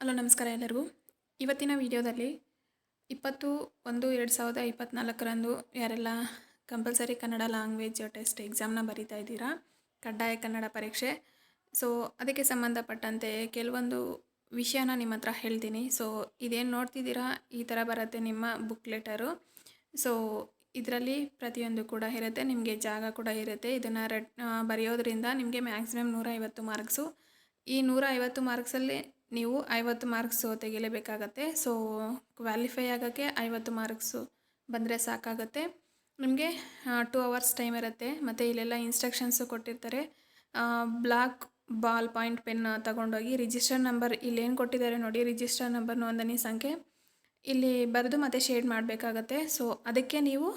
Hello, ನಮಸ್ಕಾರ ಎಲ್ಲರಿಗೂ. ಇವತ್ತಿನ ವಿಡಿಯೋದಲ್ಲಿ ಇಪ್ಪತ್ತು ಒಂದು ಎರಡು ಸಾವಿರದ ಇಪ್ಪತ್ತ್ನಾಲ್ಕರಂದು ಯಾರೆಲ್ಲ ಕಂಪಲ್ಸರಿ ಕನ್ನಡ ಲ್ಯಾಂಗ್ವೇಜ್ ಟೆಸ್ಟ್ ಎಕ್ಸಾಮ್ನ ಬರಿತಾ ಇದ್ದೀರಾ? ಕಡ್ಡಾಯ ಕನ್ನಡ ಪರೀಕ್ಷೆ. ಸೊ ಅದಕ್ಕೆ ಸಂಬಂಧಪಟ್ಟಂತೆ ಕೆಲವೊಂದು ವಿಷಯನ ನಿಮ್ಮ ಹತ್ರ ಹೇಳ್ತೀನಿ. ಸೊ ಇದೇನು ನೋಡ್ತಿದ್ದೀರಾ? ಈ ಥರ ಬರುತ್ತೆ ನಿಮ್ಮ ಬುಕ್ ಲೆಟರು. ಸೊ ಇದರಲ್ಲಿ ಪ್ರತಿಯೊಂದು ಕೂಡ ಇರುತ್ತೆ. ನಿಮಗೆ ಜಾಗ ಕೂಡ ಇರುತ್ತೆ. ಇದನ್ನು ರೆಡ್ ಬರೆಯೋದ್ರಿಂದ ನಿಮಗೆ ಮ್ಯಾಕ್ಸಿಮಮ್ ನೂರ ಐವತ್ತು ಮಾರ್ಕ್ಸು ಈ ನೂರ ಐವತ್ತು ಮಾರ್ಕ್ಸಲ್ಲಿ ನೀವು ಐವತ್ತು ಮಾರ್ಕ್ಸು ತೆಗಿಲೇಬೇಕಾಗತ್ತೆ. ಸೊ ಕ್ವಾಲಿಫೈ ಆಗೋಕ್ಕೆ ಐವತ್ತು ಮಾರ್ಕ್ಸು ಬಂದರೆ ಸಾಕಾಗುತ್ತೆ. ನಿಮಗೆ ಟೂ ಅವರ್ಸ್ ಟೈಮ್ ಇರುತ್ತೆ. ಮತ್ತು ಇಲ್ಲೆಲ್ಲ ಇನ್ಸ್ಟ್ರಕ್ಷನ್ಸು ಕೊಟ್ಟಿರ್ತಾರೆ. ಬ್ಲಾಕ್ ಬಾಲ್ ಪಾಯಿಂಟ್ ಪೆನ್ ತಗೊಂಡೋಗಿ ರಿಜಿಸ್ಟರ್ ನಂಬರ್ ಇಲ್ಲೇನು ಕೊಟ್ಟಿದ್ದಾರೆ ನೋಡಿ ರಿಜಿಸ್ಟರ್ ನಂಬರ್ ನೋಂದಣಿ ಸಂಖ್ಯೆ. ಇಲ್ಲಿ ಬರೆದು ಮತ್ತೆ ಶೇಡ್ ಮಾಡಬೇಕಾಗತ್ತೆ. ಸೊ ಅದಕ್ಕೆ ನೀವು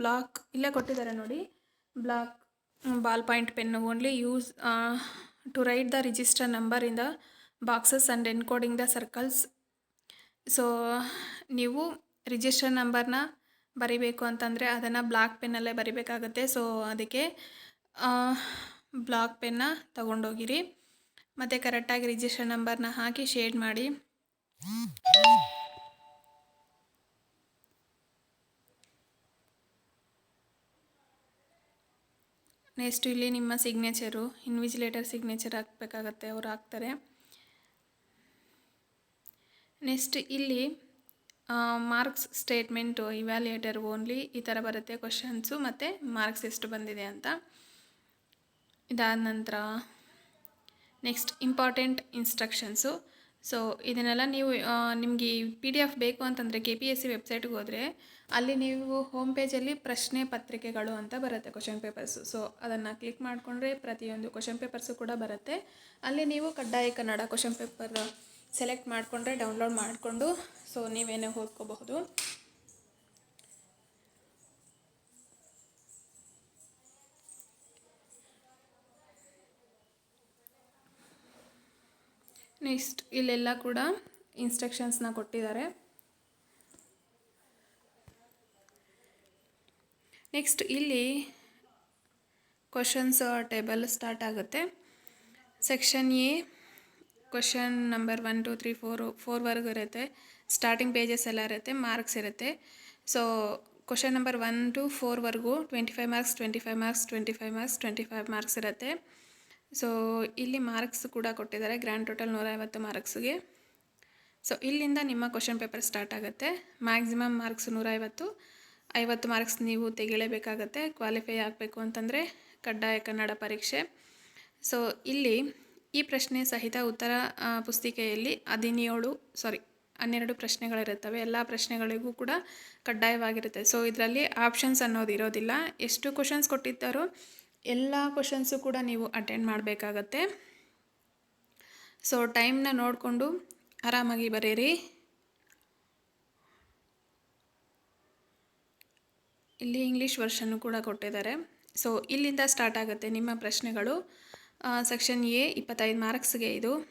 ಬ್ಲಾಕ್ ಇಲ್ಲೇ ಕೊಟ್ಟಿದ್ದಾರೆ ನೋಡಿ. Black ball point pen only use to write the register ನಂಬರಿಂದ boxes and encoding the circles so ನೀವು ರಿಜಿಸ್ಟರ್ ನಂಬರ್ನ ಬರಿಬೇಕು ಅಂತಂದರೆ ಅದನ್ನು ಬ್ಲಾಕ್ ಪೆನ್ನಲ್ಲೇ ಬರಿಬೇಕಾಗತ್ತೆ. ಸೊ ಅದಕ್ಕೆ ಬ್ಲಾಕ್ ಪೆನ್ನ ತಗೊಂಡೋಗಿರಿ. ಮತ್ತು ಕರೆಕ್ಟಾಗಿ ರಿಜಿಸ್ಟರ್ ನಂಬರ್ನ ಹಾಕಿ ಶೇಡ್ ಮಾಡಿ. ನೆಕ್ಸ್ಟ್ ಇಲ್ಲಿ ನಿಮ್ಮ ಸಿಗ್ನೇಚರು ಇನ್ವಿಜಿಲೇಟರ್ ಸಿಗ್ನೇಚರ್ ಹಾಕಬೇಕಾಗತ್ತೆ. ಅವ್ರು ಹಾಕ್ತಾರೆ. ನೆಕ್ಸ್ಟ್ ಇಲ್ಲಿ ಮಾರ್ಕ್ಸ್ ಸ್ಟೇಟ್ಮೆಂಟು ಇವ್ಯಾಲ್ಯೂಯೇಟರ್ ಓನ್ಲಿ ಈ ಥರ ಬರುತ್ತೆ ಕ್ವಶನ್ಸು ಮತ್ತು ಮಾರ್ಕ್ಸ್ ಎಷ್ಟು ಬಂದಿದೆ ಅಂತ. ಇದಾದ ನಂತರ ನೆಕ್ಸ್ಟ್ ಇಂಪಾರ್ಟೆಂಟ್ ಇನ್ಸ್ಟ್ರಕ್ಷನ್ಸು ಸೊ ಇದನ್ನೆಲ್ಲ ನೀವು ನಿಮಗೆ ಪಿ ಡಿ ಎಫ್ ಬೇಕು ಅಂತಂದರೆ ಕೆ ಪಿ ಎಸ್ ಸಿ ವೆಬ್ಸೈಟ್ಗೆ ಹೋದರೆ, ಅಲ್ಲಿ ನೀವು ಹೋಮ್ ಪೇಜಲ್ಲಿ ಪ್ರಶ್ನೆ ಪತ್ರಿಕೆಗಳು ಅಂತ ಬರುತ್ತೆ ಕ್ವಶನ್ ಪೇಪರ್ಸು ಸೊ ಅದನ್ನು ಕ್ಲಿಕ್ ಮಾಡಿಕೊಂಡ್ರೆ ಪ್ರತಿಯೊಂದು ಕ್ವಶನ್ ಪೇಪರ್ಸು ಕೂಡ ಬರುತ್ತೆ. ಅಲ್ಲಿ ನೀವು ಕಡ್ಡಾಯ ಕನ್ನಡ ಕ್ವಶನ್ ಪೇಪರ್ ಸೆಲೆಕ್ಟ್ ಮಾಡಿಕೊಂಡ್ರೆ ಡೌನ್ಲೋಡ್ ಮಾಡಿಕೊಂಡು, ಸೊ ನೀವೇನೇ ಓದ್ಕೋಬಹುದು. ನೆಕ್ಸ್ಟ್ ಇಲ್ಲೆಲ್ಲ ಕೂಡ ಇನ್ಸ್ಟ್ರಕ್ಷನ್ಸ್ನ ಕೊಟ್ಟಿದ್ದಾರೆ. ನೆಕ್ಸ್ಟ್ ಇಲ್ಲಿ ಕ್ವಶನ್ಸ್ ಟೇಬಲ್ ಸ್ಟಾರ್ಟ್ ಆಗುತ್ತೆ. Section A question number one two three four ಫೋರ್ವರೆಗೂ ಇರುತ್ತೆ. ಸ್ಟಾರ್ಟಿಂಗ್ ಪೇಜಸ್ ಎಲ್ಲ ಇರುತ್ತೆ ಮಾರ್ಕ್ಸ್ ಇರುತ್ತೆ. So question number one two ಫೋರ್ವರೆಗೂ twenty five marks twenty five marks twenty five marks twenty five marks ಇರುತ್ತೆ. So ಇಲ್ಲಿ marks ಕೂಡ ಕೊಟ್ಟಿದ್ದಾರೆ grand total ನೂರ ಐವತ್ತು ಮಾರ್ಕ್ಸ್ಗೆ ಸೊ ಇಲ್ಲಿಂದ ನಿಮ್ಮ ಕ್ವಶನ್ ಪೇಪರ್ ಸ್ಟಾರ್ಟ್ ಆಗುತ್ತೆ. ಮ್ಯಾಕ್ಸಿಮಮ್ ಮಾರ್ಕ್ಸ್ ನೂರೈವತ್ತು, ಐವತ್ತು ಮಾರ್ಕ್ಸ್ ನೀವು ತೆಗಿಲೇಬೇಕಾಗತ್ತೆ. ಕ್ವಾಲಿಫೈ ಆಗಬೇಕು ಅಂತಂದರೆ ಕಡ್ಡಾಯ ಕನ್ನಡ ಪರೀಕ್ಷೆ. ಸೊ ಇಲ್ಲಿ ಈ ಪ್ರಶ್ನೆ ಸಹಿತ ಉತ್ತರ ಪುಸ್ತಿಕೆಯಲ್ಲಿ ಹದಿನೇಳು ಸಾರಿ ಹನ್ನೆರಡು ಪ್ರಶ್ನೆಗಳಿರುತ್ತವೆ. ಎಲ್ಲ ಪ್ರಶ್ನೆಗಳಿಗೂ ಕೂಡ ಕಡ್ಡಾಯವಾಗಿರುತ್ತೆ. ಸೊ ಇದರಲ್ಲಿ ಆಪ್ಷನ್ಸ್ ಅನ್ನೋದು ಇರೋದಿಲ್ಲ. ಎಷ್ಟು ಕ್ವಶನ್ಸ್ ಕೊಟ್ಟಿದ್ದಾರೋ ಎಲ್ಲ ಕ್ವಶನ್ಸು ಕೂಡ ನೀವು ಅಟೆಂಡ್ ಮಾಡಬೇಕಾಗತ್ತೆ. ಸೊ ಟೈಮ್ನ ನೋಡಿಕೊಂಡು ಆರಾಮಾಗಿ ಬರೀರಿ ಇಲ್ಲಿ ಇಂಗ್ಲೀಷ್ ವರ್ಷನ್ನು ಕೂಡ ಕೊಟ್ಟಿದ್ದಾರೆ. ಸೊ ಇಲ್ಲಿಂದ ಸ್ಟಾರ್ಟ್ ಆಗುತ್ತೆ ನಿಮ್ಮ ಪ್ರಶ್ನೆಗಳು. ಸೆಕ್ಷನ್ ಎ ಇಪ್ಪತ್ತೈದು ಮಾರ್ಕ್ಸ್ಗೆ ಇದು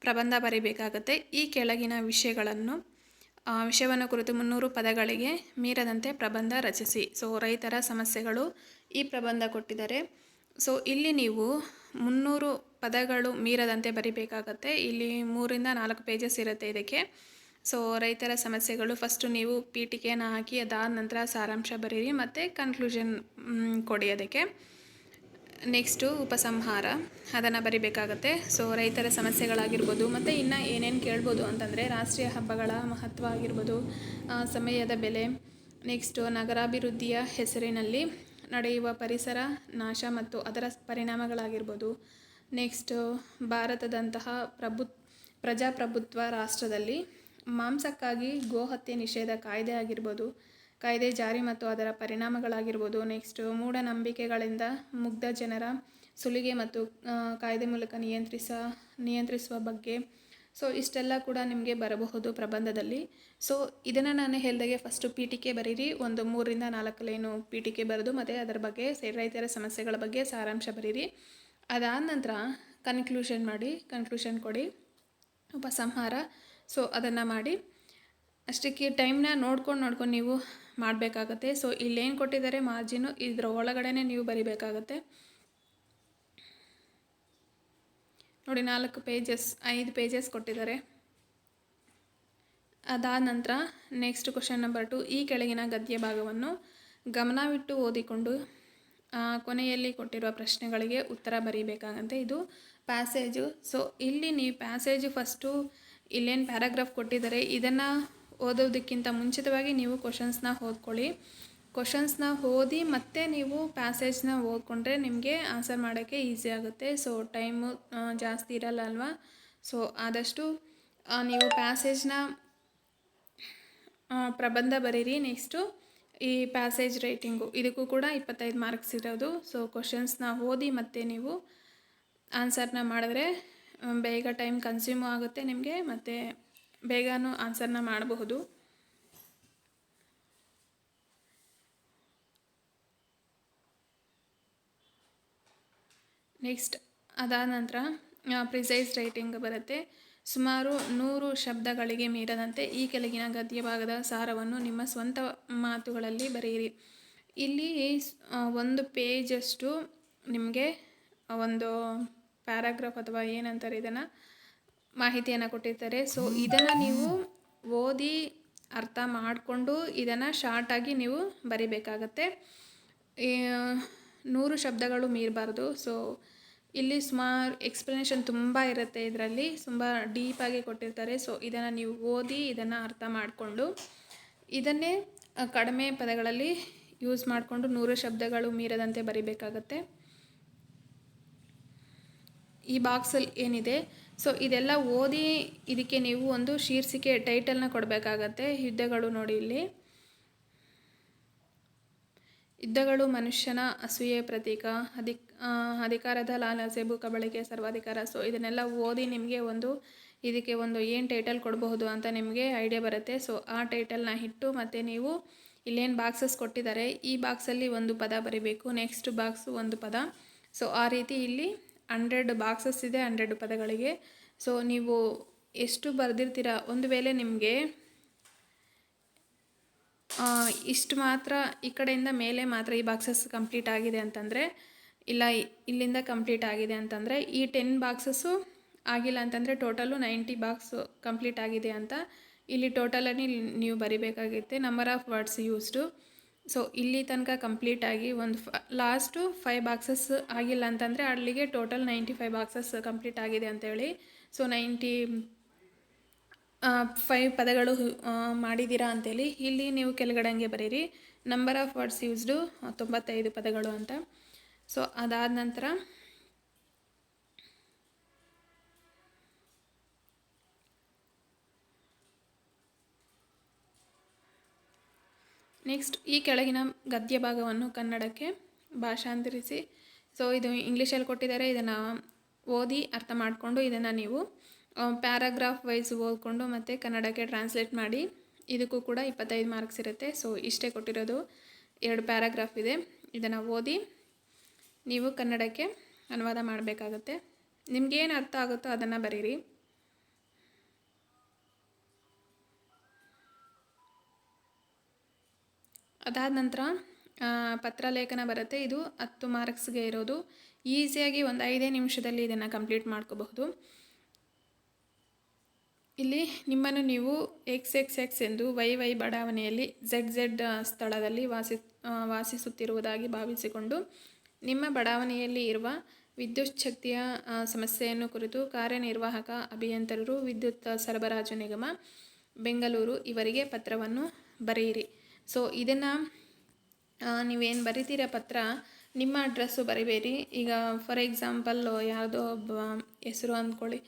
ಪ್ರಬಂಧ ಬರೀಬೇಕಾಗತ್ತೆ. ಈ ಕೆಳಗಿನ ವಿಷಯಗಳನ್ನು ವಿಷಯವನ್ನು ಕುರಿತು ಮುನ್ನೂರು ಪದಗಳಿಗೆ ಮೀರದಂತೆ ಪ್ರಬಂಧ ರಚಿಸಿ. ಸೊ, ರೈತರ ಸಮಸ್ಯೆಗಳು ಈ ಪ್ರಬಂಧ ಕೊಟ್ಟಿದ್ದಾರೆ. ಸೊ, ಇಲ್ಲಿ ನೀವು ಮುನ್ನೂರು ಪದಗಳು ಮೀರದಂತೆ ಬರಿಬೇಕಾಗತ್ತೆ. ಇಲ್ಲಿ ಮೂರಿಂದ ನಾಲ್ಕು ಪೇಜಸ್ ಇರುತ್ತೆ ಇದಕ್ಕೆ. ಸೊ, ರೈತರ ಸಮಸ್ಯೆಗಳು ಫಸ್ಟು ನೀವು ಪೀಠಿಕೆಯನ್ನು ಹಾಕಿ ಅದಾದ ನಂತರ ಸಾರಾಂಶ ಬರೀರಿ ಮತ್ತು ಕನ್ಕ್ಲೂಷನ್ ಕೊಡಿ ಅದಕ್ಕೆ. ನೆಕ್ಸ್ಟು ಉಪಸಂಹಾರ. ಅದನ್ನು ಬರಿಬೇಕಾಗತ್ತೆ. ಸೊ ರೈತರ ಸಮಸ್ಯೆಗಳಾಗಿರ್ಬೋದು, ಮತ್ತು ಇನ್ನು ಏನೇನು ಕೇಳ್ಬೋದು ಅಂತಂದರೆ ರಾಷ್ಟ್ರೀಯ ಹಬ್ಬಗಳ ಮಹತ್ವ ಆಗಿರ್ಬೋದು ಸಮಯದ ಬೆಲೆ. ನೆಕ್ಸ್ಟು ನಗರಾಭಿವೃದ್ಧಿಯ ಹೆಸರಿನಲ್ಲಿ ನಡೆಯುವ ಪರಿಸರ ನಾಶ ಮತ್ತು ಅದರ ಪರಿಣಾಮಗಳಾಗಿರ್ಬೋದು. ನೆಕ್ಸ್ಟು ಭಾರತದಂತಹ ಪ್ರಭು, ಪ್ರಜಾಪ್ರಭುತ್ವ ರಾಷ್ಟ್ರದಲ್ಲಿ ಮಾಂಸಕ್ಕಾಗಿ ಗೋಹತ್ಯೆ ನಿಷೇಧ ಕಾಯ್ದೆ ಆಗಿರ್ಬೋದು. ಕಾಯ್ದೆ ಜಾರಿ ಮತ್ತು ಅದರ ಪರಿಣಾಮಗಳಾಗಿರ್ಬೋದು. ನೆಕ್ಸ್ಟು ಮೂಢನಂಬಿಕೆಗಳಿಂದ ಮುಗ್ಧ ಜನರ ಸುಲಿಗೆ ಮತ್ತು ಕಾಯ್ದೆ ಮೂಲಕ ನಿಯಂತ್ರಿಸ, ನಿಯಂತ್ರಿಸುವ ಬಗ್ಗೆ. ಸೊ ಇಷ್ಟೆಲ್ಲ ಕೂಡ ನಿಮಗೆ ಬರಬಹುದು ಪ್ರಬಂಧದಲ್ಲಿ. ಸೊ ಇದನ್ನು ನಾನು ಹೇಳಿದಾಗೆ ಫಸ್ಟು ಕೆ ಬರೀರಿ. ಒಂದು ಮೂರಿಂದ ನಾಲ್ಕು ಲೈನು ಕೆ ಬರೆದು ಮತ್ತು ಅದರ ಬಗ್ಗೆ ರೈತರ ಸಮಸ್ಯೆಗಳ ಬಗ್ಗೆ ಸಾರಾಂಶ ಬರೀರಿ. ಅದಾದ ನಂತರ ಕನ್ಕ್ಲೂಷನ್ ಮಾಡಿ ಕನ್ಕ್ಲೂಷನ್ ಕೊಡಿ. ಉಪಸಂಹಾರ. ಸೊ ಅದನ್ನು ಮಾಡಿ. ಅಷ್ಟಕ್ಕೆ ಟೈಮ್ನ ನೋಡ್ಕೊಂಡು ನೋಡ್ಕೊಂಡು ನೀವು ಮಾಡಬೇಕಾಗತ್ತೆ. ಸೊ ಇಲ್ಲೇನು ಕೊಟ್ಟಿದ್ದಾರೆ ಮಾರ್ಜಿನು ಇದರ ಒಳಗಡೆನೇ ನೀವು ಬರಿಬೇಕಾಗತ್ತೆ. ನೋಡಿ, ನಾಲ್ಕು ಪೇಜಸ್ ಐದು ಪೇಜಸ್ ಕೊಟ್ಟಿದ್ದಾರೆ. ಅದಾದ ನಂತರ ನೆಕ್ಸ್ಟ್ ಕ್ವಶನ್ ನಂಬರ್ ಟು ಈ ಕೆಳಗಿನ ಗದ್ಯ ಭಾಗವನ್ನು ಗಮನವಿಟ್ಟು ಓದಿಕೊಂಡು ಕೊನೆಯಲ್ಲಿ ಕೊಟ್ಟಿರುವ ಪ್ರಶ್ನೆಗಳಿಗೆ ಉತ್ತರ ಬರೀಬೇಕಾಗಂತೆ ಇದು ಪ್ಯಾಸೇಜು ಸೊ ಇಲ್ಲಿ ನೀವು ಪ್ಯಾಸೇಜು ಫಸ್ಟು ಇಲ್ಲೇನು ಪ್ಯಾರಾಗ್ರಾಫ್ ಕೊಟ್ಟಿದ್ದಾರೆ, ಇದನ್ನು ಓದೋದಕ್ಕಿಂತ ಮುಂಚಿತವಾಗಿ ನೀವು ಕ್ವಶನ್ಸ್ನ ಓದ್ಕೊಳ್ಳಿ. ಕ್ವಶನ್ಸ್ನ ಓದಿ ಮತ್ತೆ ನೀವು ಪ್ಯಾಸೇಜ್ನ ಓದ್ಕೊಂಡ್ರೆ ನಿಮಗೆ ಆನ್ಸರ್ ಮಾಡೋಕ್ಕೆ ಈಸಿ ಆಗುತ್ತೆ. ಸೊ ಟೈಮು ಜಾಸ್ತಿ ಇರಲ್ಲ ಅಲ್ವಾ ಸೊ ಆದಷ್ಟು ನೀವು ಪ್ಯಾಸೇಜ್ನ ಪ್ರಬಂಧ ಬರೀರಿ. ನೆಕ್ಸ್ಟು ಈ ಪ್ಯಾಸೇಜ್ ರೇಟಿಂಗು ಇದಕ್ಕೂ ಕೂಡ ಇಪ್ಪತ್ತೈದು ಮಾರ್ಕ್ಸ್ ಇರೋದು. ಸೊ ಕ್ವಶನ್ಸ್ನ ಓದಿ ಮತ್ತೆ ನೀವು ಆನ್ಸರ್ನ ಮಾಡಿದ್ರೆ, ಬೇಗ ಟೈಮ್ ಕನ್ಸ್ಯೂಮ್ ಆಗುತ್ತೆ ನಿಮಗೆ ಮತ್ತು ಬೇಗನೂ ಆನ್ಸರ್ನ ಮಾಡಬಹುದು. ನೆಕ್ಸ್ಟ್ ಅದಾದ ನಂತರ ಪ್ರಿಸೈಸ್ ರೈಟಿಂಗ್ ಬರುತ್ತೆ. ಸುಮಾರು ನೂರು ಶಬ್ದಗಳಿಗೆ ಮೀರದಂತೆ ಈ ಕೆಳಗಿನ ಗದ್ಯ ಭಾಗದ ಸಾರವನ್ನು ನಿಮ್ಮ ಸ್ವಂತ ಮಾತುಗಳಲ್ಲಿ ಬರೆಯಿರಿ. ಇಲ್ಲಿ ಒಂದು ಪೇಜಷ್ಟು ನಿಮಗೆ ಒಂದು ಪ್ಯಾರಾಗ್ರಾಫ್ ಅಥವಾ ಏನಂತಾರೆ ಇದನ್ನು ಮಾಹಿತಿಯನ್ನು ಕೊಟ್ಟಿರ್ತಾರೆ. ಸೊ ಇದನ್ನು ನೀವು ಓದಿ ಅರ್ಥ ಮಾಡಿಕೊಂಡು ಇದನ್ನು ಶಾರ್ಟಾಗಿ ನೀವು ಬರಿಬೇಕಾಗತ್ತೆ. ನೂರು ಶಬ್ದಗಳು ಮೀರಬಾರ್ದು. ಸೊ ಇಲ್ಲಿ ಸುಮಾರು ಎಕ್ಸ್ಪ್ಲನೇಷನ್ ತುಂಬ ಇರುತ್ತೆ ಇದರಲ್ಲಿ. ತುಂಬ ಡೀಪಾಗಿ ಕೊಟ್ಟಿರ್ತಾರೆ. ಸೊ ಇದನ್ನು ನೀವು ಓದಿ ಇದನ್ನು ಅರ್ಥ ಮಾಡಿಕೊಂಡು ಇದನ್ನೇ ಕಡಿಮೆ ಪದಗಳಲ್ಲಿ ಯೂಸ್ ಮಾಡಿಕೊಂಡು ನೂರು ಶಬ್ದಗಳು ಮೀರದಂತೆ ಬರಿಬೇಕಾಗತ್ತೆ. ಈ ಬಾಕ್ಸಲ್ಲಿ ಏನಿದೆ? ಸೊ ಇದೆಲ್ಲ ಓದಿ ಇದಕ್ಕೆ ನೀವು ಒಂದು ಶೀರ್ಷಿಕೆ ಟೈಟಲ್ನ ಕೊಡಬೇಕಾಗತ್ತೆ. ಯುದ್ಧಗಳು ನೋಡಿ ಇಲ್ಲಿ. ಯುದ್ಧಗಳು ಮನುಷ್ಯನ ಅಸೂಯೆ, ಪ್ರತೀಕ ಅಧಿಕ್ ಅಧಿಕಾರದ ಲಾಲಸೆ ಕಬಳಿಕೆ ಸರ್ವಾಧಿಕಾರ. ಸೊ ಇದನ್ನೆಲ್ಲ ಓದಿ ನಿಮಗೆ ಒಂದು ಇದಕ್ಕೆ ಒಂದು ಏನು ಟೈಟಲ್ ಕೊಡಬಹುದು ಅಂತ ನಿಮಗೆ ಐಡಿಯಾ ಬರುತ್ತೆ. ಸೊ ಆ ಟೈಟಲ್ನ ಇಟ್ಟು ಮತ್ತು ನೀವು ಇಲ್ಲೇನು ಬಾಕ್ಸಸ್ ಕೊಟ್ಟಿದ್ದಾರೆ, ಈ ಬಾಕ್ಸಲ್ಲಿ ಒಂದು ಪದ ಬರಿಬೇಕು. ನೆಕ್ಸ್ಟ್ ಬಾಕ್ಸು ಒಂದು ಪದ. ಸೊ ಆ ರೀತಿ ಇಲ್ಲಿ ಹಂಡ್ರೆಡ್ ಬಾಕ್ಸಸ್ ಇದೆ, ಹಂಡ್ರೆಡ್ ಪದಗಳಿಗೆ. ಸೊ ನೀವು ಎಷ್ಟು ಬರೆದಿರ್ತೀರ? ಒಂದು ವೇಳೆ ನಿಮಗೆ ಇಷ್ಟು ಮಾತ್ರ ಈ ಕಡೆಯಿಂದ ಮೇಲೆ ಮಾತ್ರ ಈ ಬಾಕ್ಸಸ್ ಕಂಪ್ಲೀಟ್ ಆಗಿದೆ ಅಂತಂದರೆ, ಇಲ್ಲ ಇಲ್ಲಿಂದ ಕಂಪ್ಲೀಟ್ ಆಗಿದೆ ಅಂತಂದರೆ, ಈ ಟೆನ್ ಬಾಕ್ಸಸ್ಸು ಆಗಿಲ್ಲ ಅಂತಂದರೆ ಟೋಟಲು ನೈಂಟಿ ಬಾಕ್ಸ್ ಕಂಪ್ಲೀಟ್ ಆಗಿದೆ ಅಂತ ಇಲ್ಲಿ ಟೋಟಲಲ್ಲಿ ನೀವು ಬರಿಬೇಕಾಗುತ್ತೆ number of words used. So ಇಲ್ಲಿ ತನಕ ಕಂಪ್ಲೀಟ್ ಆಗಿ ಒಂದು ಫ ಲಾಸ್ಟು ಫೈವ್ ಬಾಕ್ಸಸ್ ಆಗಿಲ್ಲ ಅಂತಂದರೆ ಅಲ್ಲಿಗೆ total ninety five boxes complete ಆಗಿದೆ ಅಂತೇಳಿ ಸೊ ನೈಂಟಿ ಫೈವ್ ಪದಗಳು ಮಾಡಿದ್ದೀರಾ ಅಂತೇಳಿ ಇಲ್ಲಿ ನೀವು ಕೆಳಗಡೆ ಬರೀರಿ. ನಂಬರ್ ಆಫ್ ವರ್ಡ್ಸ್ ಯೂಸ್ಡು ತೊಂಬತ್ತೈದು ಪದಗಳು ಅಂತ. ಸೊ ಅದಾದ ನಂತರ ನೆಕ್ಸ್ಟ್ ಈ ಕೆಳಗಿನ ಗದ್ಯ ಭಾಗವನ್ನು ಕನ್ನಡಕ್ಕೆ ಭಾಷಾಂತರಿಸಿ. ಸೊ ಇದು ಇಂಗ್ಲೀಷಲ್ಲಿ ಕೊಟ್ಟಿದ್ದಾರೆ. ಇದನ್ನು ಓದಿ ಅರ್ಥ ಮಾಡಿಕೊಂಡು ಇದನ್ನು ನೀವು ಪ್ಯಾರಾಗ್ರಾಫ್ ವೈಸ್ ಓದ್ಕೊಂಡು ಮತ್ತು ಕನ್ನಡಕ್ಕೆ ಟ್ರಾನ್ಸ್ಲೇಟ್ ಮಾಡಿ ಇದಕ್ಕೂ ಕೂಡ ಇಪ್ಪತ್ತೈದು ಮಾರ್ಕ್ಸ್ ಇರುತ್ತೆ. ಸೊ ಇಷ್ಟೇ ಕೊಟ್ಟಿರೋದು ಎರಡು ಪ್ಯಾರಾಗ್ರಾಫ್ ಇದೆ. ಇದನ್ನು ಓದಿ ನೀವು ಕನ್ನಡಕ್ಕೆ ಅನುವಾದ ಮಾಡಬೇಕಾಗತ್ತೆ. ನಿಮಗೇನು ಅರ್ಥ ಆಗುತ್ತೋ ಅದನ್ನು ಬರೀರಿ. ಅದಾದ ನಂತರ ಪತ್ರ ಪತ್ರಲೇಖನ ಬರುತ್ತೆ. ಇದು ಹತ್ತು ಮಾರ್ಕ್ಸ್ಗೆ ಇರೋದು. ಈಸಿಯಾಗಿ ಒಂದು ಐದೇ ನಿಮಿಷದಲ್ಲಿ ಇದನ್ನು ಕಂಪ್ಲೀಟ್ ಮಾಡ್ಕೋಬಹುದು. ಇಲ್ಲಿ ನಿಮ್ಮನ್ನು ನೀವು ಎಕ್ಸ್ ಎಕ್ಸ್ ಎಕ್ಸ್ ಎಂದು ವೈ ವೈ ಬಡಾವಣೆಯಲ್ಲಿ ಝೆಡ್ ಝೆಡ್ ಸ್ಥಳದಲ್ಲಿ ವಾಸಿ ವಾಸಿಸುತ್ತಿರುವುದಾಗಿ ಭಾವಿಸಿಕೊಂಡು, ನಿಮ್ಮ ಬಡಾವಣೆಯಲ್ಲಿ ಇರುವ ವಿದ್ಯುತ್ ಶಕ್ತಿಯ ಸಮಸ್ಯೆಯನ್ನು ಕುರಿತು ಕಾರ್ಯನಿರ್ವಾಹಕ ಅಭಿಯಂತರರು ವಿದ್ಯುತ್ ಸರಬರಾಜು ನಿಗಮ, ಬೆಂಗಳೂರು ಇವರಿಗೆ ಪತ್ರವನ್ನು ಬರೆಯಿರಿ. ಸೊ ಇದನ್ನು ನೀವೇನು ಬರಿತೀರ ಪತ್ರ, ನಿಮ್ಮ ಅಡ್ರೆಸ್ಸು ಬರಿಬೇಡಿ. ಈಗ ಫಾರ್ ಎಕ್ಸಾಂಪಲ್ ಯಾವುದೋ ಒಬ್ಬ ಹೆಸರು ಅಂದ್ಕೊಳ್ಳಿ.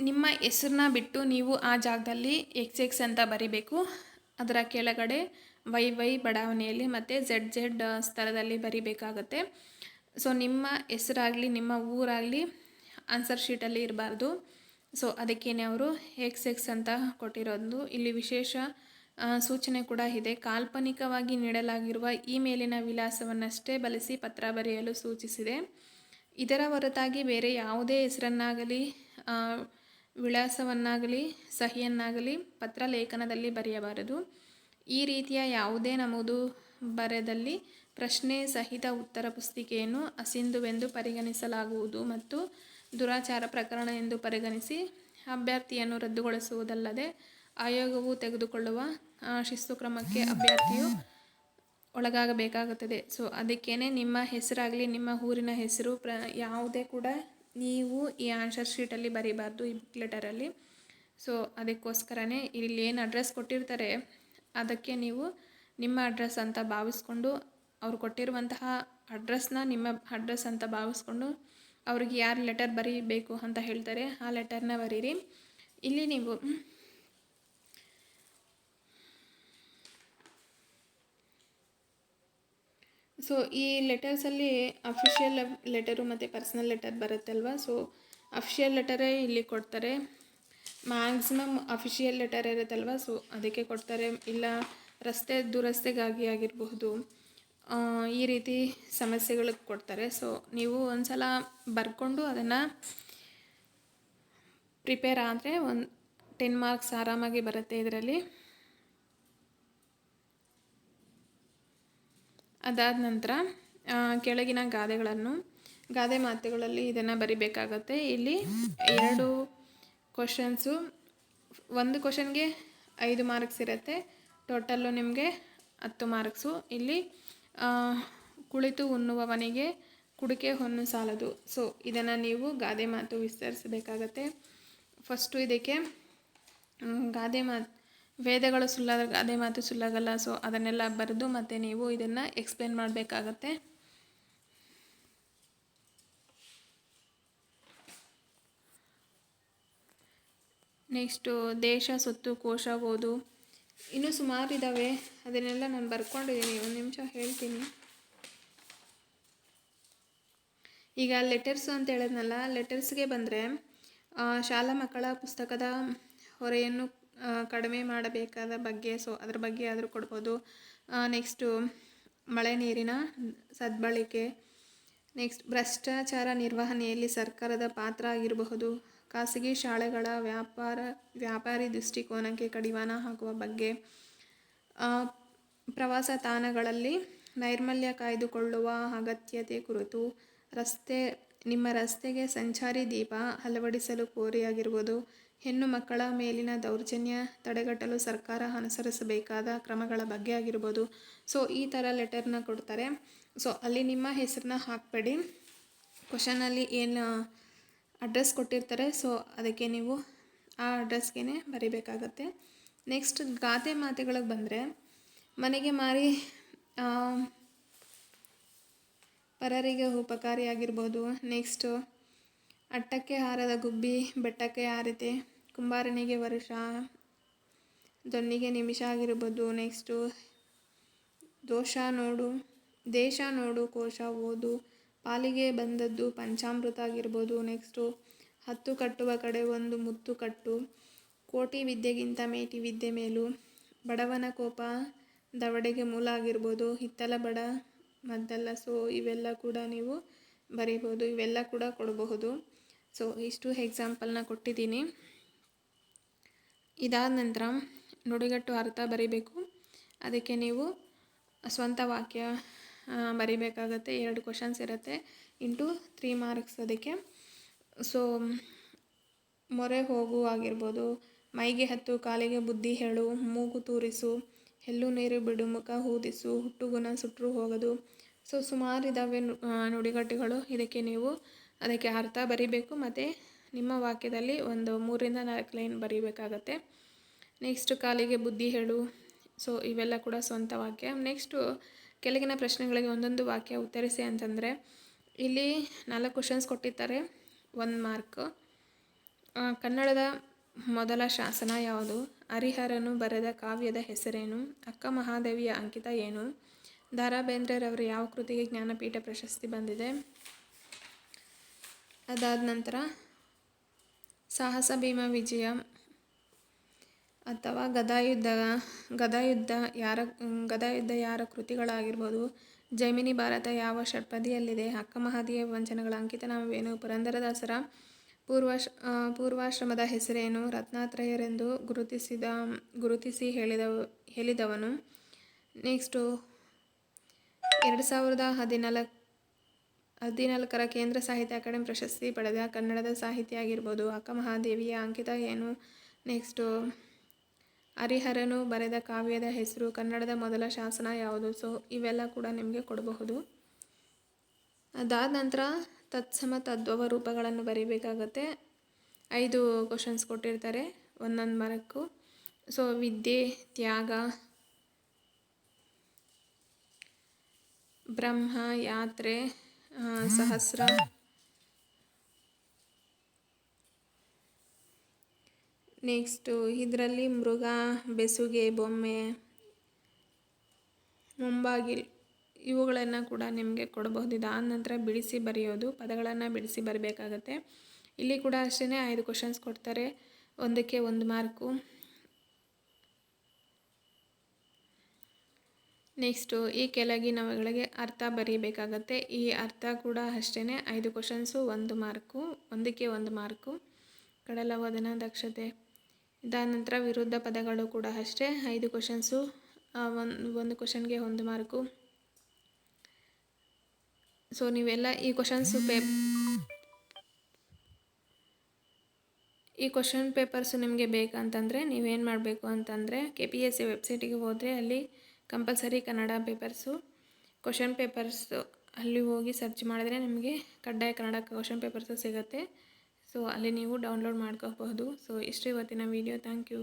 ನಿಮ್ಮ ಹೆಸರನ್ನ ಬಿಟ್ಟು ನೀವು ಆ ಜಾಗದಲ್ಲಿ ಎಕ್ಸ್ ಎಕ್ಸ್ ಅಂತ ಬರಿಬೇಕು. ಅದರ ಕೆಳಗಡೆ ವೈ ವೈ ಬಡಾವಣೆಯಲ್ಲಿ ಮತ್ತು ಝೆಡ್ ಝೆಡ್ ಸ್ಥಳದಲ್ಲಿ ಬರಿಬೇಕಾಗತ್ತೆ. ಸೊ ನಿಮ್ಮ ಹೆಸರಾಗಲಿ, ನಿಮ್ಮ ಊರಾಗಲಿ ಆನ್ಸರ್ ಶೀಟಲ್ಲಿ ಇರಬಾರ್ದು. ಸೊ ಅದಕ್ಕೇನೆ ಅವರು ಎಕ್ಸ್ ಎಕ್ಸ್ ಅಂತ ಕೊಟ್ಟಿರೋದು. ಇಲ್ಲಿ ವಿಶೇಷ ಸೂಚನೆ ಕೂಡ ಇದೆ. ಕಾಲ್ಪನಿಕವಾಗಿ ನೀಡಲಾಗಿರುವ ಈ ಮೇಲಿನ ವಿಳಾಸವನ್ನಷ್ಟೇ ಬಳಸಿ ಪತ್ರ ಬರೆಯಲು ಸೂಚಿಸಿದೆ. ಇದರ ಹೊರತಾಗಿ ಬೇರೆ ಯಾವುದೇ ಹೆಸರನ್ನಾಗಲಿ ವಿಳಾಸವನ್ನಾಗಲಿ, ಸಹಿಯನ್ನಾಗಲಿ ಪತ್ರ ಲೇಖನದಲ್ಲಿ ಬರೆಯಬಾರದು. ಈ ರೀತಿಯ ಯಾವುದೇ ನಮೂದು ಬರೆದಲ್ಲಿ ಪ್ರಶ್ನೆ ಸಹಿತ ಉತ್ತರ ಪುಸ್ತಿಕೆಯನ್ನು ಅಸಿಂಧುವೆಂದು ಪರಿಗಣಿಸಲಾಗುವುದು ಮತ್ತು ದುರಾಚಾರ ಪ್ರಕರಣ ಎಂದು ಪರಿಗಣಿಸಿ ಅಭ್ಯರ್ಥಿಯನ್ನು ರದ್ದುಗೊಳಿಸುವುದಲ್ಲದೆ ಆಯೋಗವು ತೆಗೆದುಕೊಳ್ಳುವ ಶಿಸ್ತು ಕ್ರಮಕ್ಕೆ ಅಭ್ಯರ್ಥಿಯು ಒಳಗಾಗಬೇಕಾಗುತ್ತದೆ. ಸೊ ಅದಕ್ಕೇ ನಿಮ್ಮ ಹೆಸರಾಗಲಿ, ನಿಮ್ಮ ಊರಿನ ಹೆಸರು, ಪ್ರ, ಯಾವುದೇ ಕೂಡ ನೀವು ಈ ಆನ್ಸರ್ ಶೀಟಲ್ಲಿ ಬರೀಬಾರ್ದು, ಈ ಬುಕ್ ಲೆಟರಲ್ಲಿ ಸೊ, ಅದಕ್ಕೋಸ್ಕರನೇ ಇಲ್ಲಿ ಏನು ಅಡ್ರೆಸ್ ಕೊಟ್ಟಿರ್ತಾರೆ, ಅದಕ್ಕೆ ನೀವು ನಿಮ್ಮ ಅಡ್ರೆಸ್ ಅಂತ ಭಾವಿಸ್ಕೊಂಡು, ಅವ್ರು ಕೊಟ್ಟಿರುವಂತಹ ಅಡ್ರೆಸ್ನ ನಿಮ್ಮ ಅಡ್ರೆಸ್ ಅಂತ ಭಾವಿಸ್ಕೊಂಡು ಅವ್ರಿಗೆ ಯಾರು ಲೆಟರ್ ಬರೀಬೇಕು ಅಂತ ಹೇಳ್ತಾರೆ, ಆ ಲೆಟರ್ನ ಬರೀರಿ. ಇಲ್ಲಿ ನೀವು ಸೊ ಈ ಲೆಟರ್ಸಲ್ಲಿ ಅಫಿಷಿಯಲ್ ಲೆಟರು ಮತ್ತು ಪರ್ಸ್ನಲ್ ಲೆಟರ್ ಬರುತ್ತಲ್ವ? ಸೊ ಅಫಿಷಿಯಲ್ ಲೆಟರೇ ಇಲ್ಲಿ ಕೊಡ್ತಾರೆ. ಮ್ಯಾಕ್ಸಿಮಮ್ ಅಫಿಷಿಯಲ್ ಲೆಟರ್ ಇರುತ್ತಲ್ವ? ಸೊ ಅದಕ್ಕೆ ಕೊಡ್ತಾರೆ. ಇಲ್ಲ, ರಸ್ತೆ, ದುರಸ್ತೆಗಾಗಿ ಆಗಿರಬಹುದು. ಈ ರೀತಿ ಸಮಸ್ಯೆಗಳು ಕೊಡ್ತಾರೆ. ಸೊ ನೀವು ಒಂದ್ಸಲ ಬರ್ಕೊಂಡು ಅದನ್ನು ಪ್ರಿಪೇರ್ ಆದರೆ ಒಂದು ಟೆನ್ ಮಾರ್ಕ್ಸ್ ಆರಾಮಾಗಿ ಬರುತ್ತೆ ಇದರಲ್ಲಿ. ಅದಾದ ನಂತರ ಕೆಳಗಿನ ಗಾದೆಗಳನ್ನು, ಗಾದೆ ಮಾತುಗಳಲ್ಲಿ ಇದನ್ನು ಬರಿಬೇಕಾಗತ್ತೆ. ಇಲ್ಲಿ ಎರಡು ಕ್ವಶನ್ಸು ಒಂದು ಕ್ವಶನ್ಗೆ ಐದು ಮಾರ್ಕ್ಸ್ ಇರುತ್ತೆ. ಟೋಟಲ್ಲು ನಿಮಗೆ ಹತ್ತು ಮಾರ್ಕ್ಸು ಇಲ್ಲಿ ಕುಳಿತು ಉಣ್ಣುವವನಿಗೆ ಕುಡಿಕೆ ಹೊನ್ನು ಸಾಲದು. ಸೊ ಇದನ್ನು ನೀವು ಗಾದೆ ಮಾತು ವಿಸ್ತರಿಸಬೇಕಾಗತ್ತೆ. ಫಸ್ಟು ಇದಕ್ಕೆ ಗಾದೆ ಮಾತು, ವೇದಗಳು ಸುಳ್ಳಾದ, ಗಾದೆ ಮಾತು ಸುಳ್ಳಾಗಲ್ಲ. ಸೊ ಅದನ್ನೆಲ್ಲ ಬರೆದು ಮತ್ತು ನೀವು ಇದನ್ನು ಎಕ್ಸ್ಪ್ಲೇನ್ ಮಾಡಬೇಕಾಗತ್ತೆ. ನೆಕ್ಸ್ಟು ದೇಶ, ಸೊತ್ತು, ಕೋಶ, ಓದು. ಇನ್ನೂ ಸುಮಾರು ಇದ್ದಾವೆ ಅದನ್ನೆಲ್ಲ ನಾನು ಬರ್ಕೊಂಡಿದ್ದೀನಿ ಒಂದು ನಿಮಿಷ ಹೇಳ್ತೀನಿ. ಈಗ ಲೆಟರ್ಸು ಅಂತ ಹೇಳಿದ್ನಲ್ಲ ಲೆಟರ್ಸ್ಗೆ ಬಂದರೆ ಶಾಲಾ ಮಕ್ಕಳ ಪುಸ್ತಕದ ಹೊರೆಯನ್ನು ಕಡಿಮೆ ಮಾಡಬೇಕಾದ ಬಗ್ಗೆ, ಸೊ ಅದ್ರ ಬಗ್ಗೆ ಆದರೂ ಕೊಡ್ಬೋದು. ನೆಕ್ಸ್ಟು ಮಳೆ ನೀರಿನ ಸದ್ಬಳಕೆ. ನೆಕ್ಸ್ಟ್ ಭ್ರಷ್ಟಾಚಾರ ನಿರ್ವಹಣೆಯಲ್ಲಿ ಸರ್ಕಾರದ ಪಾತ್ರ ಆಗಿರಬಹುದು. ಖಾಸಗಿ ಶಾಲೆಗಳ ವ್ಯಾಪಾರ, ವ್ಯಾಪಾರಿ ದೃಷ್ಟಿಕೋನಕ್ಕೆ ಕಡಿವಾಣ ಹಾಕುವ ಬಗ್ಗೆ ಪ್ರವಾಸ ತಾಣಗಳಲ್ಲಿ ನೈರ್ಮಲ್ಯ ಕಾಯ್ದುಕೊಳ್ಳುವ ಅಗತ್ಯತೆ ಕುರಿತು ರಸ್ತೆ, ನಿಮ್ಮ ರಸ್ತೆಗೆ ಸಂಚಾರಿ ದೀಪ ಅಳವಡಿಸಲು ಕೋರಿಯಾಗಿರುವುದು, ಹೆಣ್ಣು ಮಕ್ಕಳ ಮೇಲಿನ ದೌರ್ಜನ್ಯ ತಡೆಗಟ್ಟಲು ಸರ್ಕಾರ ಅನುಸರಿಸಬೇಕಾದ ಕ್ರಮಗಳ ಬಗ್ಗೆ ಆಗಿರ್ಬೋದು. ಸೊ ಈ ಥರ ಲೆಟರ್ನ ಕೊಡ್ತಾರೆ. ಸೊ ಅಲ್ಲಿ ನಿಮ್ಮ ಹೆಸರನ್ನ ಹಾಕಬೇಡಿ. ಕ್ವಶನಲ್ಲಿ ಏನು ಅಡ್ರೆಸ್ ಕೊಟ್ಟಿರ್ತಾರೆ ಸೊ ಅದಕ್ಕೆ ನೀವು ಆ ಅಡ್ರೆಸ್ಗೆ ಬರಿಬೇಕಾಗತ್ತೆ. ನೆಕ್ಸ್ಟ್ ಗಾದೆ ಮಾತೆಗಳಿಗೆ ಬಂದರೆ, ಮನೆಗೆ ಮಾರಿ ಪರರಿಗೆ ಉಪಕಾರಿಯಾಗಿರ್ಬೋದು ನೆಕ್ಸ್ಟು ಅಟ್ಟಕ್ಕೆ ಹಾರದ ಗುಬ್ಬಿ, ಬೆಟ್ಟಕ್ಕೆ ಹಾರಿತೆ, ಕುಂಬಾರನಿಗೆ ವರ್ಷ ದೊನ್ನಿಗೆ ನಿಮಿಷ ಆಗಿರ್ಬೋದು. ನೆಕ್ಸ್ಟು ದೋಷ ನೋಡು, ದೇಶ ನೋಡು, ಕೋಶ ಓದು ಪಾಲಿಗೆ ಬಂದದ್ದು ಪಂಚಾಮೃತ ಆಗಿರ್ಬೋದು, ನೆಕ್ಸ್ಟು ಹತ್ತು ಕಟ್ಟುವ ಕಡೆ ಒಂದು ಮುತ್ತು ಕಟ್ಟು, ಕೋಟಿ ವಿದ್ಯೆಗಿಂತ ಮೇಟಿ ವಿದ್ಯೆ ಮೇಲು, ಬಡವನ ಕೋಪ ದವಡೆಗೆ ಮೂಲ ಆಗಿರ್ಬೋದು, ಹಿತ್ತಲ ಬಡ ಮದ್ದಲ್ಲ, ಸೊ ಇವೆಲ್ಲ ಕೂಡ ನೀವು ಬರೀಬೋದು, ಇವೆಲ್ಲ ಕೂಡ ಕೊಡಬಹುದು. ಸೊ, ಇಷ್ಟು ಎಕ್ಸಾಂಪಲ್ನ ಕೊಟ್ಟಿದ್ದೀನಿ. ಇದಾದ ನಂತರ ನುಡಿಗಟ್ಟು ಅರ್ಥ ಬರೀಬೇಕು. ಅದಕ್ಕೆ ನೀವು ಸ್ವಂತ ವಾಕ್ಯ ಬರೀಬೇಕಾಗತ್ತೆ. ಎರಡು ಕ್ವಶನ್ಸ್ ಇರುತ್ತೆ. ಇಂಟು ತ್ರೀ ಮಾರ್ಕ್ಸ್ ಅದಕ್ಕೆ. ಸೊ ಮೊರೆ ಹೋಗು ಆಗಿರ್ಬೋದು. ಮೈಗೆ ಹತ್ತು, ಕಾಲಿಗೆ ಬುದ್ಧಿ ಹೇಳು. ಮೂಗು ತೂರಿಸು. ಹೆಲ್ಲು ನೀರು ಬಿಡು. ಮುಖ ಊದಿಸು ಹುಟ್ಟುಗುಣ ಸುಟ್ಟರು ಹೋಗೋದು. ಸೊ ಸುಮಾರು ಇದ್ದಾವೆ ನುಡಿಗಟ್ಟುಗಳು. ಇದಕ್ಕೆ ನೀವು ಅದಕ್ಕೆ ಅರ್ಥ ಬರಿಬೇಕು. ಮತ್ತು ನಿಮ್ಮ ವಾಕ್ಯದಲ್ಲಿ ಒಂದು ಮೂರಿಂದ ನಾಲ್ಕು ಲೈನ್ ಬರೀಬೇಕಾಗತ್ತೆ. ನೆಕ್ಸ್ಟ್ ಕಾಲಿಗೆ ಬುದ್ಧಿ ಹೇಳು. ಸೊ ಇವೆಲ್ಲ ಕೂಡ ಸ್ವಂತ ವಾಕ್ಯ. ನೆಕ್ಸ್ಟು ಕೆಳಗಿನ ಪ್ರಶ್ನೆಗಳಿಗೆ ಒಂದೊಂದು ವಾಕ್ಯ ಉತ್ತರಿಸಿ ಅಂತಂದರೆ, ಇಲ್ಲಿ ನಾಲ್ಕು ಕ್ವಶನ್ಸ್ ಕೊಟ್ಟಿದ್ದಾರೆ. ಒಂದು ಮಾರ್ಕ್. ಕನ್ನಡದ ಮೊದಲ ಶಾಸನ ಯಾವುದು? ಹರಿಹರನು ಬರೆದ ಕಾವ್ಯದ ಹೆಸರೇನು? ಅಕ್ಕ ಮಹಾದೇವಿಯ ಅಂಕಿತ ಏನು? ದ ರಾ ಯಾವ ಕೃತಿಗೆ ಜ್ಞಾನಪೀಠ ಪ್ರಶಸ್ತಿ ಬಂದಿದೆ? ಅದಾದ ನಂತರ, ಸಾಹಸ ಭೀಮ ವಿಜಯ ಅಥವಾ ಗದಾಯುದ್ಧ ಗದಾಯುದ್ಧ ಯಾರ ಗದಾಯುದ್ಧ ಯಾರ ಕೃತಿಗಳಾಗಿರ್ಬೋದು? ಜೈಮಿನಿ ಭಾರತ ಯಾವ ಷಟ್ಪದಿಯಲ್ಲಿದೆ? ಅಕ್ಕ ಮಹಾದಿಯ ವಂಚನೆಗಳ ಅಂಕಿತನಾಮವೇನು? ಪುರಂದರದಾಸರ ಪೂರ್ವಾಶ್ ಪೂರ್ವಾಶ್ರಮದ ಹೆಸರೇನು? ರತ್ನಾತ್ರಯರೆಂದು ಗುರುತಿಸಿದ, ಗುರುತಿಸಿ ಹೇಳಿದವ, ಹೇಳಿದವನು. ನೆಕ್ಸ್ಟು ಎರಡು ಸಾವಿರದ ಹದಿನಾಲ್ಕು, ಹದಿನಾಲ್ಕರ ಕೇಂದ್ರ ಸಾಹಿತ್ಯ ಅಕಾಡೆಮಿ ಪ್ರಶಸ್ತಿ ಪಡೆದ ಕನ್ನಡದ ಸಾಹಿತ್ಯ ಆಗಿರ್ಬೋದು. ಅಕ್ಕ ಮಹಾದೇವಿಯ ಅಂಕಿತ ಏನು? ನೆಕ್ಸ್ಟು ಹರಿಹರನು ಬರೆದ ಕಾವ್ಯದ ಹೆಸರು ಕನ್ನಡದ ಮೊದಲ ಶಾಸನ ಯಾವುದು? ಸೊ, ಇವೆಲ್ಲ ಕೂಡ ನಿಮಗೆ ಕೊಡಬಹುದು. ಅದಾದ ನಂತರ ತತ್ಸಮ ತದ್ಭವ ರೂಪಗಳನ್ನು ಬರೀಬೇಕಾಗತ್ತೆ. ಐದು ಕ್ವಶನ್ಸ್ ಕೊಟ್ಟಿರ್ತಾರೆ, ಒಂದೊಂದು ಮರಕ್ಕೂ. ಸೊ, ವಿದ್ಯೆ, ತ್ಯಾಗ, ಬ್ರಹ್ಮ, ಯಾತ್ರೆ ಸಹಸ್ರ. ನೆಕ್ಸ್ಟು ಇದರಲ್ಲಿ ಮೃಗ, ಬೆಸುಗೆ, ಬೊಮ್ಮೆ, ಮುಂಬಾಗಿಲು ಇವುಗಳನ್ನು ಕೂಡ ನಿಮಗೆ ಕೊಡಬಹುದು. ಇದಾದ ನಂತರ ಬಿಡಿಸಿ ಬರೆಯೋದು, ಪದಗಳನ್ನು ಬಿಡಿಸಿ ಬರಬೇಕಾಗತ್ತೆ. ಇಲ್ಲಿ ಕೂಡ ಅಷ್ಟೇ ಐದು ಕ್ವಶನ್ಸ್ ಕೊಡ್ತಾರೆ. ಒಂದಕ್ಕೆ ಒಂದು ಮಾರ್ಕು ನೆಕ್ಸ್ಟು ಈ ಕೆಳಗಿನವುಗಳಿಗೆ ಅರ್ಥ ಬರೀಬೇಕಾಗತ್ತೆ. ಈ ಅರ್ಥ ಕೂಡ ಅಷ್ಟೇ ಐದು ಕ್ವಶನ್ಸು ಒಂದು ಮಾರ್ಕು ಒಂದಕ್ಕೆ ಒಂದು ಮಾರ್ಕು ಕಡಲವದನ ದಕ್ಷತೆ. ನಂತರ ವಿರುದ್ಧ ಪದಗಳು ಕೂಡ ಅಷ್ಟೇ. ಐದು ಕ್ವಶನ್ಸು ಒಂದು ಒಂದು ಕ್ವಶನ್ಗೆ ಒಂದು ಮಾರ್ಕು ಸೊ ನೀವೆಲ್ಲ ಈ ಕ್ವಶನ್ಸು ಪೇಪ್ ಈ ಕ್ವಶನ್ ಪೇಪರ್ಸು ನಿಮಗೆ ಬೇಕಂತಂದರೆ ನೀವೇನು ಮಾಡಬೇಕು ಅಂತಂದರೆ ಕೆ ಪಿ ಎಸ್ ಸಿ ವೆಬ್ಸೈಟಿಗೆ ಹೋದರೆ ಅಲ್ಲಿ compulsory Kannada papers question papers ಅಲ್ಲಿ ಹೋಗಿ ಸರ್ಚ್ ಮಾಡಿದ್ರೆ ನಿಮಗೆ ಕಡ್ಡಾಯ ಕನ್ನಡ ಕ್ವಶನ್ ಪೇಪರ್ಸು ಸಿಗುತ್ತೆ. ಸೊ ಅಲ್ಲಿ ನೀವು ಡೌನ್ಲೋಡ್ ಮಾಡ್ಕೋಬಹುದು. ಸೊ ಇಷ್ಟು ಇವತ್ತಿನ ವೀಡಿಯೋ ಥ್ಯಾಂಕ್ ಯು